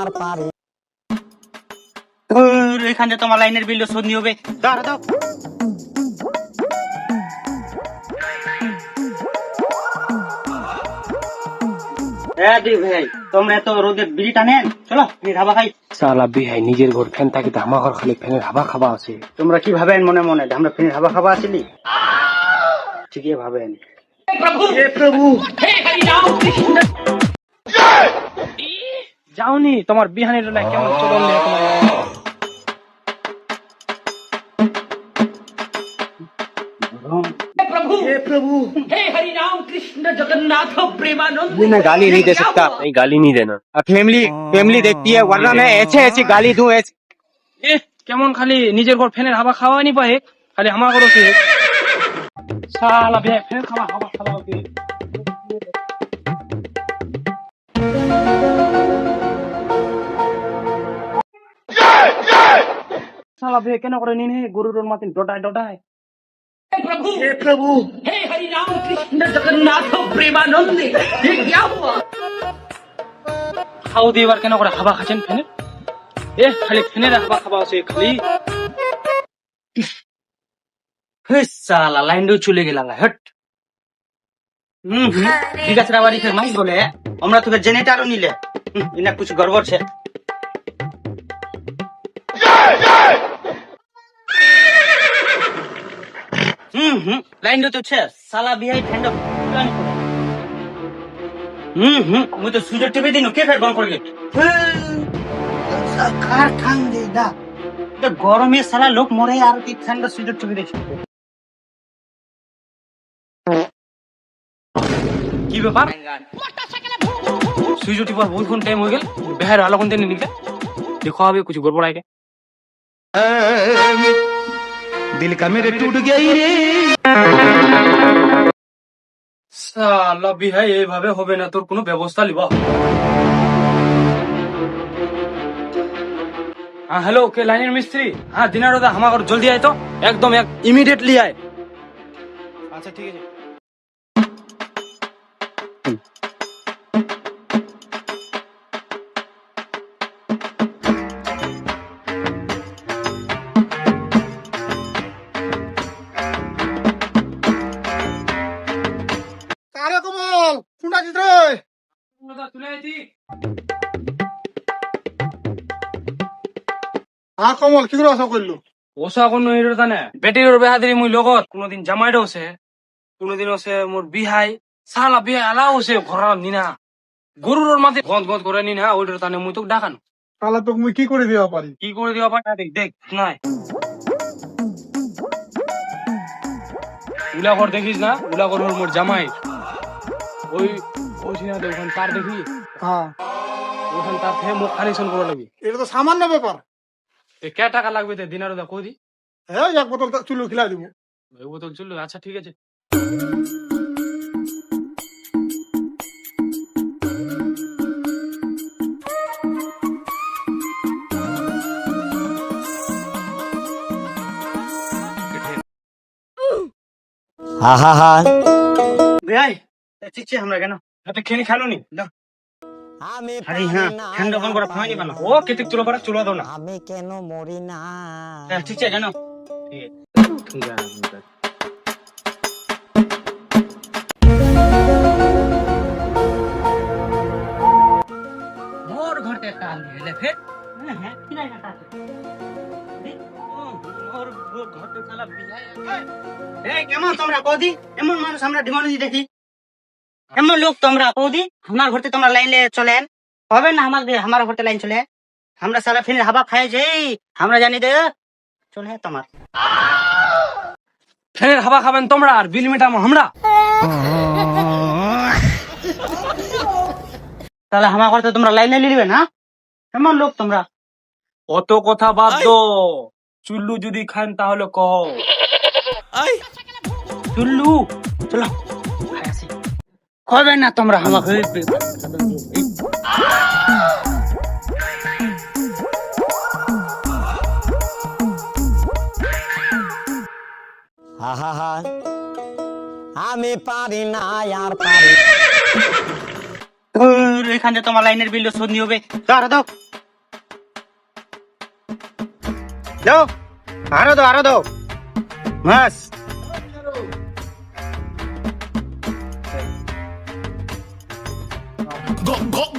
আর পারি এখানে তোমার লাইনের বিল শোধ হবে। দাঁড়া দাও। দি ভাই তোমরা এত রোদে বিড়ি টানেন চলো বিড়ি খাই। সালা বিহাই নিজের ঘর ফ্যান থাকি তো আমার ঘর খালি ফ্যানের হাবা খাবা আছে। তোমরা কি ভাবেন মনে মনে? আমরা ফির হাবা খাবা আসিলি ঠিকই ভাবেন। যাওনি তোমার বিহানের না কেমন চলন নেই তোমার मैं गाली नहीं दे सकता नहीं गाली नहीं देना फैमिली फैमिली देखती है वरना मैं ऐसे ऐसी गाली दूं ऐसे এ কেমন খালি নিজের ঘর ফ্যানের হাবা খাওয়া নি পাহে খালি আমার ঘর কি সালা বিহাই ফ্যানের খাওয়া হাবা খাওয়া বিহাই কেন করে নিন হে গরুর মাতিন ডটায় ডটায়। খাও কেন করে হাবা খাচ্ছেন ফ্যানের এ খালি ফ্যানের হাবা খাওয়া আছে খালি। হে সালা লাইন দিয়ে চলে গেলাম হট। হুম হুম। ঠিক আছে বাড়ি ফের মাইক বলে। আমরা তোকে জেনেটারও নিলে। ইনা কিছু গড়বড় ছে লাইন সালা বিহাই কে গরমে সালা লোক মরে আর কি ঠান্ডা কি ব্যাপার? টিপার বহুত ঘন টাইম হয়ে গেল বেহার আলো কোন দিনে নিকলে দেখো হবে কিছু গড়বড় আগে। দিল কামে মেরে টুট গই রে। সালা বিহাই, এইভাবে হবে না, তোর কোনো ব্যবস্থা লিবা হ্যাঁ হ্যালো কে লাইনের মিস্ত্রি? হ্যাঁ দিনার দাদা আমার জলদি আয় তো। একদম, এক ইমিডিয়েটলি আয়। আচ্ছা ঠিক আছে। হ্যাঁ কমল কি করে আশা করল? ওসা কোনো এর তানে বেটির বেহাদিরি মুই লগত। কোনোদিন জামাইটো আছে কোনোদিন আছে মোর বিহাই। সালা বিহাই আলাও আছে ঘর নিনা। গরুর মাঝে গন্ধ গন্ধ করে নিনা ওইটার তানে মুই তোকে ডাকানো তাহলে তোকে মুই কি করে দেওয়া পারি কি করে দিবা পারে দেখ দেখ নাই উলা ঘর দেখিস না? উলা হল মোর জামাই। ওই ওই সিনাতে ওখান তার দেখি। হ্যাঁ। ওখান তার থেকে মুখ কানেকশন করা লাগবে এটা তো সামান্য ব্যাপার। এ কে টাকা লাগবে তে? দিনার দা কই দি? হ্যাঁ এক বোতল চুলো খিলাই দিব। ওই বোতল চলল আচ্ছা ঠিক আছে। আহা হা ভাই ঠিক আছে আমরা কেন? হাতে খেয়ে খালো নি। আরে হ্যাঁ না। ঠান্ডা ওখান করে খাওয়ানি বানা। ও কেতে তুলো পারা চুলো দাও না। আমি কেন মরি না? হ্যাঁ, ঠিক আছে কেন মোর ঘরতে কাল হেলে ফের। হ্যাঁ হ্যাঁ কি নাই কাটা ঘরতে সালা বিহাই এই কেমন তোমরা কদি? এমন মানুষ আমরা ডিমান্ড দেখি। এমন লোক তোমরা কদি আমার ঘরতে তোমরা লাইন লে চলেন। হবে না আমার আমার ঘরতে লাইন চলে। আমরা সারা ফির হাবা খাই যাই আমরা জানি দে চলে তোমার। ফের হাবা খাবেন তোমরা আর বিল মেটামো আমরা। তাহলে আমার ঘরতে তোমরা লাইনে লিবে না? এমন লোক তোমরা। অত কথা বাদ দো চুল্লু যদি খান তাহলে কহ। চুল্লু চলো। কবে না তোমরা আমাকে আমি পারি না আর পারি এখানে তোমার লাইনের বিল নিয়ে হবে। আরও দাও। দাও আরও দাও আরও দাও। gong gong